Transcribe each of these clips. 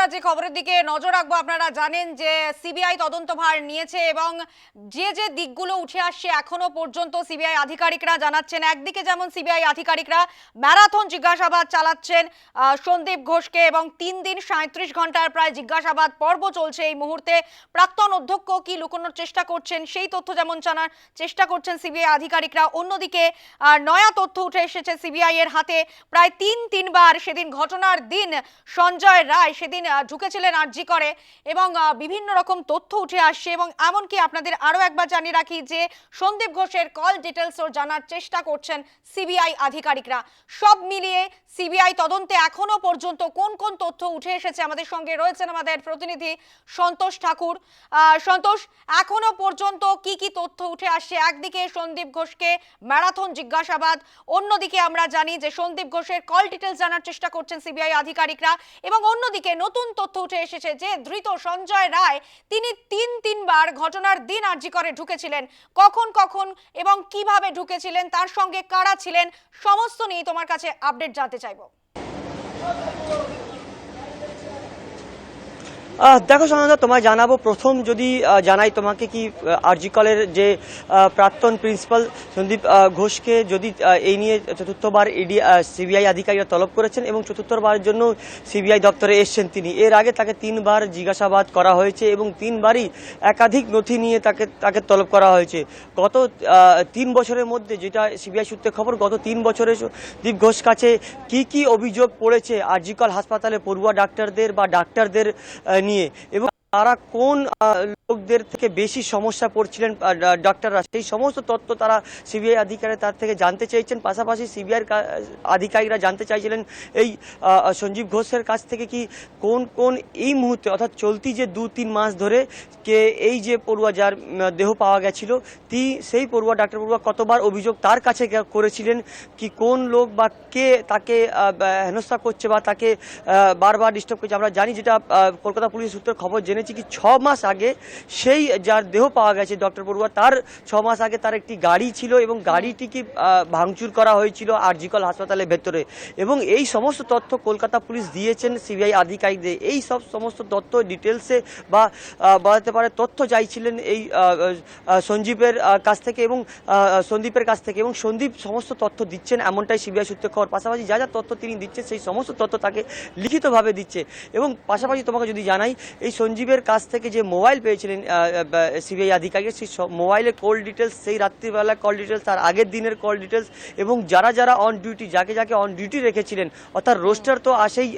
আমরা যে খবরের দিকে নজর রাখব, আপনারা জানেন যে সিবিআই তদন্তভার নিয়েছে এবং যে যে দিকগুলো উঠে আসছে এখনও পর্যন্ত সিবিআই আধিকারিকরা জানাচ্ছেন, একদিকে যেমন সিবিআই আধিকারিকরা ম্যারাথন জিজ্ঞাসাবাদ চালাচ্ছেন সন্দীপ ঘোষকে এবং তিন দিন সাঁত্রিশ ঘণ্টার প্রায় জিজ্ঞাসাবাদ পর্ব চলছে এই মুহূর্তে। প্রাক্তন অধ্যক্ষ কি লুকোনোর চেষ্টা করছেন, সেই তথ্য যেমন জানার চেষ্টা করছেন সিবিআই আধিকারিকরা, অন্যদিকে নয়া তথ্য উঠে এসেছে সিবিআই এর হাতে। প্রায় তিন তিনবার সেদিন ঘটনার দিন সঞ্জয় রায়, সেদিন ঢুকেছিলেন আর্জি করে এবং বিভিন্ন রকম তথ্য উঠে আসছে এবং এমনকি আপনাদের আরও একবার জানিয়ে রাখি যে সন্দীপ ঘোষের কল ডিটেলসও জানার চেষ্টা করছেন সিবিআই আধিকারিকরা। সব মিলিয়ে সিবিআই তদন্তে এখনও পর্যন্ত কোন কোন তথ্য উঠে এসেছে আমাদের সঙ্গে রয়েছেন আমাদের প্রতিনিধি সন্তোষ ঠাকুর। সন্তোষ এখনও পর্যন্ত কি কি তথ্য উঠে আসছে? একদিকে সন্দীপ ঘোষকে ম্যারাথন জিজ্ঞাসাবাদ, অন্যদিকে আমরা জানি যে সন্দীপ ঘোষের কল ডিটেলস জানার চেষ্টা করছেন সিবিআই আধিকারিকরা এবং অন্যদিকে নতুন তথ্য উঠে এসেছে যে ধৃত সঞ্জয় রায়, তিনি তিন তিনবার ঘটনার দিন আর্জি করে ঢুকেছিলেন। কখন কখন এবং কীভাবে ঢুকেছিলেন, তার সঙ্গে কারা ছিলেন, সমস্ত নিয়ে তোমার কাছে আপডেট জানতে চাইব। দেখো সাধারণত তোমায় জানাব প্রথম যদি জানাই তোমাকে কি আরজিকলের যে প্রাক্তন প্রিন্সিপাল সন্দীপ ঘোষকে যদি এই নিয়ে চতুর্থবার ইডি সিবিআই আধিকারিকরা তলব করেছেন এবং চতুর্থবারের জন্য সিবিআই দপ্তরে এসছেন তিনি। এর আগে তাকে তিনবার জিজ্ঞাসাবাদ করা হয়েছে এবং তিনবারই একাধিক নথি নিয়ে তাকে তাকে তলব করা হয়েছে। গত তিন বছরের মধ্যে যেটা সিবিআই সূত্রে খবর, গত তিন বছরে দীপ ঘোষ কাছে কি কি অভিযোগ পড়েছে? আরজিকল হাসপাতালে পড়ুয়া ডাক্তারদের বা ডাক্তারদের নিয়ে এবং তারা কোন লোকদের থেকে বেশি সমস্যা পড়ছিলেন ডাক্তাররা? সেই সমস্ত তথ্য তারা সিবিআই আধিকারিক তার থেকে জানতে চেয়েছেন। পাশাপাশি সিবিআই আধিকারিকরা জানতে চাইছিলেন, এই সঞ্জীব ঘোষের কাছ থেকে কি কোন কোন এই মুহূর্তে, অর্থাৎ চলতি যে দু, তিন মাস ধরে কে, এই যে পড়ুয়া যার দেহ পাওয়া গেছিল, তি, সেই পড়ুয়া ডাক্তার পড়ুয়া কতবার অভিযোগ তার কাছে করেছিলেন? কি কোন লোক বা কে তাকে হেনস্থা করছে বা তাকে বারবার ডিস্টার্ব করছে? আমরা জানি যেটা কলকাতা পুলিশ সূত্রে খবর জেনেছি কি ছ মাস আগে সেই যার দেহ পাওয়া গেছে ডক্টর পড়ুয়া তার ছ মাস আগে তার একটি গাড়ি ছিল এবং গাড়িটিকে ভাঙচুর করা হয়েছিল আরজিকল হাসপাতালের ভেতরে। এবং এই সমস্ত তথ্য কলকাতা পুলিশ দিয়েছেন সিবিআই আধিকারিকদের। এই সব সমস্ত তথ্য ডিটেলসে বা বলাতে পারে তথ্য চাইছিলেন এই সঞ্জীবের কাছ থেকে এবং সন্দীপের কাছ থেকে। এবং সন্দীপ সমস্ত তথ্য দিচ্ছেন এমনটাই সিবিআই সূত্রে খবর। পাশাপাশি যা যা তথ্য তিনি দিচ্ছেন, সেই সমস্ত তথ্য তাকে লিখিতভাবে দিচ্ছে। এবং পাশাপাশি তোমাকে যদি জানাই, এই সঞ্জীবের কাছ থেকে যে মোবাইল পেয়েছিলেন সিবিআই আধিকারিক সেই সব মোবাইলের কল ডিটেলস সেই রাত্রিবেলা কল ডিটেলস তার আগের দিনের কল ডিটেলস এবং যারা যারা অন ডিউটি যাকে যাকে অন ডিউটি রেখেছিলেন অর্থাৎ রোস্টার তো আসেই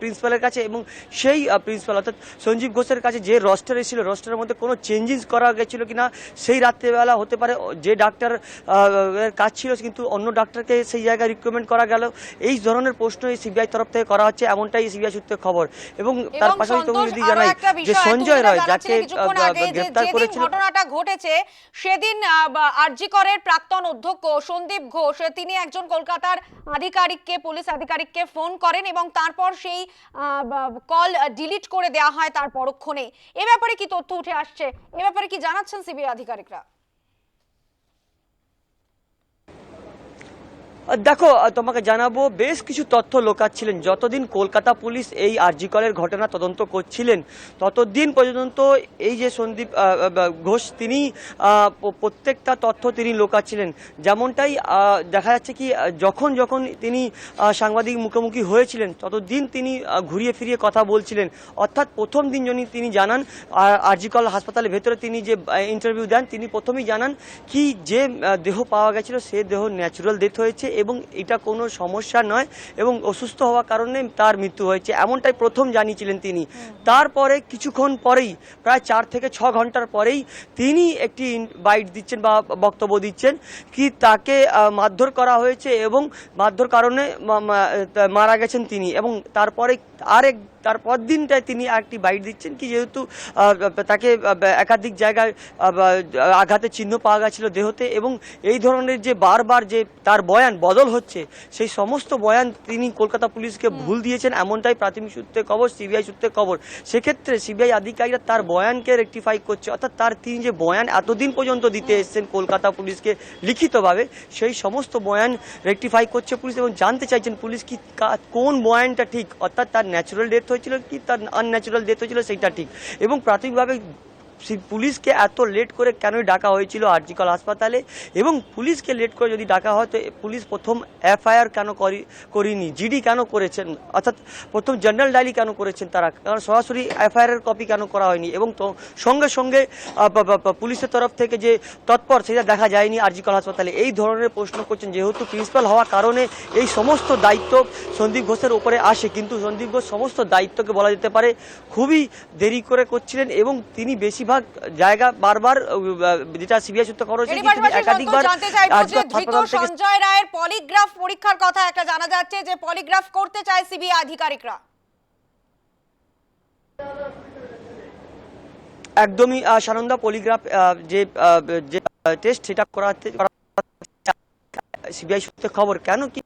প্রিন্সিপালের কাছে এবং সেই প্রিন্সিপাল অর্থাৎ সঞ্জীব ঘোষের কাছে যে রোস্টার এসেছিল রোস্টারের মধ্যে কোনো চেঞ্জেস করা গেছিল কিনা সেই রাত্রিবেলা হতে পারে যে ডাক্তার কাজ ছিল কিন্তু অন্য ডাক্তারকে সেই জায়গায় রিক্রুটমেন্ট করা গেল। এই ধরনের প্রশ্ন এই সিবিআই তরফ থেকে করা হচ্ছে এমনটাই সিবিআই সূত্রে খবর। এবং তার পাশাপাশি তুমি যদি জানাই যে সঞ্জয় রায় যাকে যেদিন করেছিল। ঘটনাটা ঘটেছে সেদিন আরজিকরের প্রাক্তন অধ্যক্ষ সন্দীপ ঘোষ তিনি একজন কলকাতার আধিকারিককে পুলিশ আধিকারিককে ফোন করেন এবং তারপর সেই কল ডিলিট করে দেওয়া হয় তার পরক্ষণে এ ব্যাপারে কি তথ্য উঠে আসছে? এ ব্যাপারে কি জানাচ্ছেন সিবিআই আধিকারিকরা? দেখো তোমাকে জানাব, বেশ কিছু তথ্য লোকাচ্ছিলেন। যতদিন কলকাতা পুলিশ এই আরজিকলের ঘটনা তদন্ত করছিলেন, ততদিন পর্যন্ত এই যে সন্দীপ ঘোষ, তিনি প্রত্যেকটা তথ্য তিনি লোকাচ্ছিলেন। যেমনটাই দেখা যাচ্ছে কি যখন যখন তিনি সাংবাদিক মুখোমুখি হয়েছিলেন, ততদিন তিনি ঘুরিয়ে ফিরিয়ে কথা বলছিলেন। অর্থাৎ প্রথম দিন যিনি তিনি জানান আরজিকল হাসপাতালের ভেতরে তিনি যে ইন্টারভিউ দেন, তিনি প্রথমেই জানান কি যে দেহ পাওয়া গেছিল, সে দেহ ন্যাচুরাল ডেথ হয়েছে এবং এটা কোনো সমস্যা নয় এবং অসুস্থ হওয়ার কারণে তার মৃত্যু হয়েছে। এমনটাই প্রথম জানিয়েছিলেন তিনি। তারপরে কিছুক্ষণ পরেই, প্রায় চার থেকে ছ ঘণ্টার পরেই তিনি একটি বাইট দিচ্ছেন বা বক্তব্য দিচ্ছেন কি তাকে মারধর করা হয়েছে এবং মারধর কারণে মারা গেছেন তিনি এবং তারপরে আরেক তারপর দিনটায় তিনি একটি বাইট দিচ্ছেন কি যেহেতু তাকে একাধিক জায়গায় আঘাতের চিহ্ন পাওয়া গেছিল দেহতে এবং এই ধরনের যে বারবার যে তার বয়ান বদল হচ্ছে সেই সমস্ত বয়ান তিনি কলকাতা পুলিশকে ভুল দিয়েছেন এমনটাই প্রাথমিক সূত্রে খবর সিবিআই সূত্রে খবর। সেক্ষেত্রে সিবিআই আধিকারিকরা তার বয়ানকে রেকটিফাই করছে অর্থাৎ তার তিনি যে বয়ান এতদিন পর্যন্ত দিতে এসেছেন কলকাতা পুলিশকে লিখিতভাবে সেই সমস্ত বয়ান রেকটিফাই করছে পুলিশ এবং জানতে চাইছেন পুলিশ কি কা- কোন বয়ানটা ঠিক অর্থাৎ তার ন্যাচারাল ডেথ হয়েছিল কি? তার আনন্যাচুরাল ডেথ হয়েছিল সেইটা ঠিক। এবং প্রাথমিকভাবে পুলিশকে এত লেট করে কেনই ডাকা হয়েছিল আরজিকল হাসপাতালে? এবং পুলিশকে লেট করে যদি ডাকা হয়, তো পুলিশ প্রথম এফআইআর কেন করি, করিনি? জিডি কেন করেছেন? অর্থাৎ প্রথম জেনারেল ডায়েরি কেন করেছেন তারা? কারণ সরাসরি এফআইআরের কপি কেন করা হয়নি? এবং তো সঙ্গে সঙ্গে পুলিশের তরফ থেকে যে তৎপর, সেটা দেখা যায়নি আরজিকল হাসপাতালে। এই ধরনের প্রশ্ন করছেন, যেহেতু প্রিন্সিপাল হওয়ার কারণে এই সমস্ত দায়িত্ব সন্দীপ ঘোষের উপরে আসে, কিন্তু সন্দীপ ঘোষ সমস্ত দায়িত্বকে বলা যেতে পারে, খুবই দেরি করে করছিলেন এবং তিনি বেশিরভাগ জায়গা বারবার যেটা সিবিআই সূত্রে খবর হয়েছে একাধিকবার সঞ্জয় রায়ের পলিগ্রাফ পরীক্ষার কথা একটা জানা যাচ্ছে যে পলিগ্রাফ করতে চায় সিবিআই আধিকারিকরা। একদমই সানন্দা পলিগ্রাফ যে যে টেস্ট সেটা করাতে সিবিআই সূত্রে খবর। কেন কি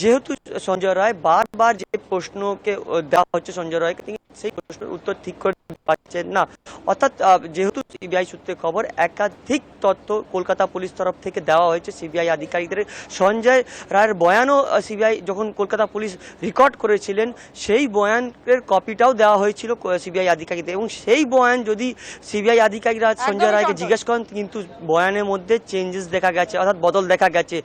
যেহেতু সঞ্জয় রায় বারবার যে প্রশ্নকে দেওয়া হচ্ছে সঞ্জয় রায়কে তিনি সেই প্রশ্নের উত্তর ঠিক করে দিতে পারছেন না। অর্থাৎ যেহেতু সিবিআই সূত্রে খবর একাধিক তথ্য কলকাতা পুলিশ তরফ থেকে দেওয়া হয়েছে। সিবিআই আধিকারিকদের সঞ্জয় রায়ের বয়ানও সিবিআই যখন কলকাতা পুলিশ রেকর্ড করেছিলেন সেই বয়ানের কপিটাও দেওয়া হয়েছিল সিবিআই আধিকারিকদের। এবং সেই বয়ান যদি সিবিআই আধিকারিকরা সঞ্জয় রায়কে জিজ্ঞেস করেন কিন্তু বয়ানের মধ্যে চেঞ্জেস দেখা গেছে অর্থাৎ বদল দেখা গেছে।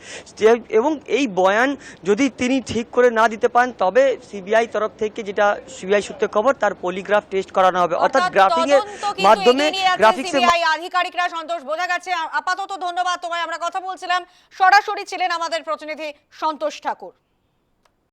এবং এই বয়ান যদি তিনি ঠিক করে না দিতে পারেন তবে সিবিআই তরফ থেকে যেটা সিবিআই সূত্রে খবর তার পলিগ্রাফ টেস্ট করানো হবে। অর্থাৎ গ্রাফিং এর মাধ্যমে গ্রাফিক্স আধিকারিকরা সন্তোষ বোঝা গেছে। আপাতত ধন্যবাদ। তোমায় আমরা কথা বলছিলাম। সরাসরি ছিলেন আমাদের প্রতিনিধি সন্তোষ ঠাকুর।